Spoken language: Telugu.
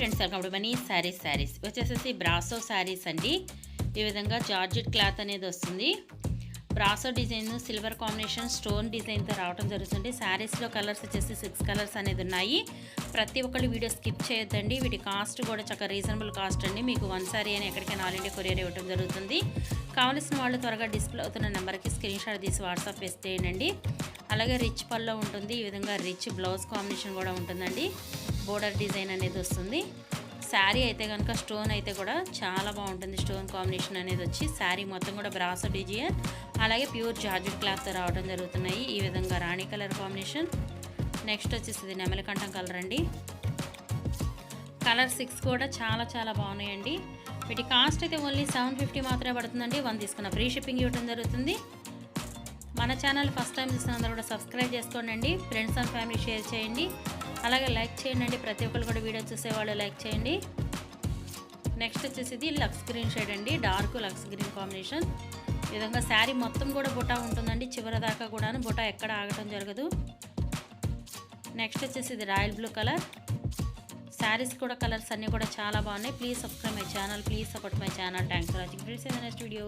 Welcome to money saris saris వచ్చేసేసి బ్రాసో శారీస్ అండి. ఈ విధంగా జార్జెట్ క్లాత్ అనేది వస్తుంది. Brasso design silver combination stone డిజైన్తో రావడం జరుగుతుంది. శారీస్లో కలర్స్ వచ్చేసి సిక్స్ కలర్స్ అనేది ఉన్నాయి. ప్రతి ఒక్కళ్ళు వీడియో స్కిప్ చేయొద్దండి. వీటి కాస్ట్ కూడా చక్కగా రీజనబుల్ కాస్ట్ అండి. మీకు వన్ శారీ అని ఎక్కడికైనా ఆల్ ఇండియా కొరియర్ ఇవ్వడం జరుగుతుంది. కావలసిన వాళ్ళు త్వరగా డిస్ప్లే అవుతున్న నెంబర్కి స్క్రీన్ షాట్ తీసి వాట్సాప్ చేయండి అలాగే రిచ్ పల్లో ఉంటుంది. ఈ విధంగా రిచ్ బ్లౌజ్ కాంబినేషన్ కూడా ఉంటుందండి. బోర్డర్ డిజైన్ అనేది వస్తుంది. శారీ అయితే కనుక స్టోన్ అయితే కూడా చాలా బాగుంటుంది. స్టోన్ కాంబినేషన్ అనేది వచ్చి శారీ మొత్తం కూడా బ్రాసో డిజైన్ అలాగే ప్యూర్ జార్జెట్ క్లాత్ రావడం జరుగుతున్నాయి. ఈ విధంగా రాణి కలర్ కాంబినేషన్. నెక్స్ట్ వచ్చేసి ఇది నెమలికంఠం కలర్ అండి. కలర్ సిక్స్ కూడా చాలా చాలా బాగున్నాయండి. వీటి కాస్ట్ అయితే ఓన్లీ సెవెన్ ఫిఫ్టీ మాత్రమే పడుతుందండి. వన్ తీసుకున్న ఫ్రీ షిప్పింగ్ ఇవ్వడం జరుగుతుంది. మన ఛానల్ ఫస్ట్ టైం చూసిన అందరూ కూడా సబ్స్క్రైబ్ చేసుకోండి ఫ్రెండ్స్ అండ్ ఫ్యామిలీ షేర్ చేయండి. అలాగే లైక్ చేయండి ప్రతి ఒక్కరు కూడా వీడియో చూసేవాళ్ళు లైక్ చేయండి. నెక్స్ట్ వచ్చేసి ఇది లక్స్ గ్రీన్ షేడ్ అండి. Dark lux green combination. ఈ విధంగా శారీ మొత్తం కూడా బుటా ఉంటుందండి. చివరి దాకా కూడా బుటా ఎక్కడ ఆగటం జరగదు. నెక్స్ట్ వచ్చేసి ఇది రాయల్ బ్లూ కలర్. శారీస్ కూడా కలర్స్ అన్నీ కూడా చాలా బాగున్నాయి. Please subscribe my channel please support my channel thanks for watching friends in next video